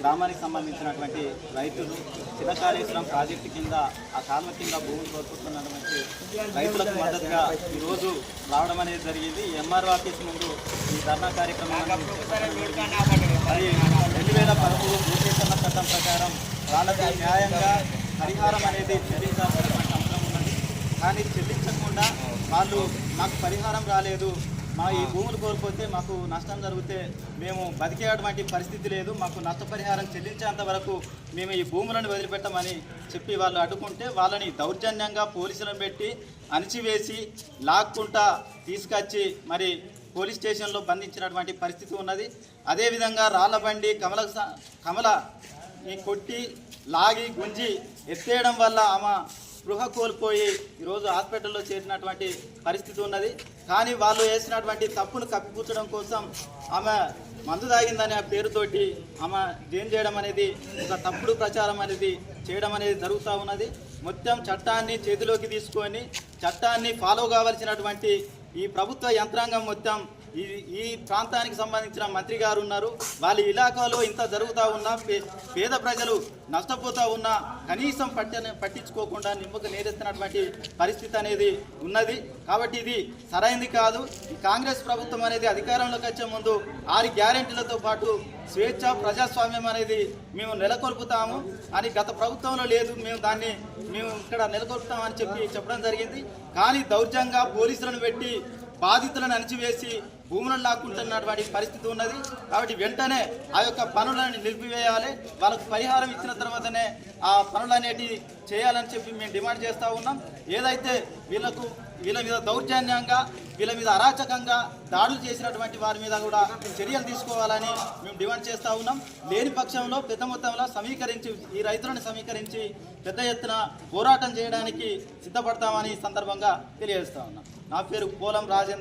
గ్రామానికి సంబంధించినటువంటి రైతులు చిన్నకాళేశ్వరం ప్రాజెక్టు కింద ఆ కాలువ కింద భూములు కోరుకుంటున్నటువంటి రైతులకు మద్దతుగా ఈరోజు రావడం అనేది జరిగింది. ఎంఆర్ఓ ఆఫీస్ ముందు ఈ ధర్నా కార్యక్రమం మరి రెండు వేల పదమూడు భూసేకరణ చట్టం ప్రకారం వాళ్ళకి న్యాయంగా పరిహారం అనేది చెల్లించాల్సినటువంటి అవసరం ఉన్నది. కానీ చెల్లించకుండా వాళ్ళు మాకు పరిహారం రాలేదు. మా ఈ భూములు కోల్పోతే మాకు నష్టం జరిగితే మేము బతికేటువంటి పరిస్థితి లేదు. మాకు నష్టపరిహారం చెల్లించేంత వరకు మేము ఈ భూములను వదిలిపెట్టమని చెప్పి వాళ్ళు అడ్డుకుంటే వాళ్ళని దౌర్జన్యంగా పోలీసులను పెట్టి అణిచివేసి లాక్కుంటా తీసుకొచ్చి మరి పోలీస్ స్టేషన్లో బంధించినటువంటి పరిస్థితి ఉన్నది. అదేవిధంగా రాళ్ళబండి కమల కమల కొట్టి లాగి గుంజి ఎత్తేయడం వల్ల ఆమె స్పృహ కోల్పోయి ఈరోజు హాస్పిటల్లో చేరినటువంటి పరిస్థితి ఉన్నది. కానీ వాళ్ళు వేసినటువంటి తప్పును కప్పిపుచ్చడం కోసం ఆమె మందు తాగిందనే పేరుతోటి ఆమె జైన్ చేయడం అనేది ఒక తప్పుడు ప్రచారం అనేది చేయడం అనేది జరుగుతూ ఉన్నది. మొత్తం చట్టాన్ని చేతిలోకి తీసుకొని చట్టాన్ని ఫాలో కావాల్సినటువంటి ఈ ప్రభుత్వ యంత్రాంగం మొత్తం ఈ ఈ ప్రాంతానికి సంబంధించిన మంత్రి గారు ఉన్నారు. వాళ్ళ ఇలాకాలో ఇంత జరుగుతూ ఉన్నా పే- పేద ప్రజలు నష్టపోతూ ఉన్నా కనీసం పట్ట పట్టించుకోకుండా నిమ్మకు నేరేస్తున్నటువంటి పరిస్థితి అనేది ఉన్నది. కాబట్టి ఇది సరైంది కాదు. ఈ కాంగ్రెస్ ప్రభుత్వం అనేది అధికారంలోకి వచ్చే ముందు ఆరు గ్యారెంటీలతో పాటు స్వేచ్ఛ ప్రజాస్వామ్యం అనేది మేము నెలకొల్పుతాము. అని గత ప్రభుత్వంలో లేదు. మేము దాన్ని మేము ఇక్కడ నెలకొల్పుతామని చెప్పి చెప్పడం జరిగింది. కానీ దౌర్జంగా పోలీసులను పెట్టి బాధితులను అణిచివేసి భూములను లాక్కుంటున్నటువంటి పరిస్థితి ఉన్నది. కాబట్టి వెంటనే ఆ యొక్క పనులను నిలిపివేయాలి. వాళ్ళకు పరిహారం ఇచ్చిన తర్వాతనే ఆ పనులు అనేటివి చేయాలని చెప్పి మేము డిమాండ్ చేస్తూ ఉన్నాం. ఏదైతే వీళ్ళకు వీళ్ళ మీద దౌర్జన్యంగా వీళ్ళ మీద అరాచకంగా దాడులు చేసినటువంటి వారి మీద కూడా చర్యలు తీసుకోవాలని మేము డిమాండ్ చేస్తూ ఉన్నాం. లేని పక్షంలో పెద్ద మొత్తంలో సమీకరించి ఈ రైతులను సమీకరించి పెద్ద ఎత్తున పోరాటం చేయడానికి సిద్ధపడతామని సందర్భంగా తెలియజేస్తా ఉన్నాం. నా పేరు పోలం రాజేంద్ర.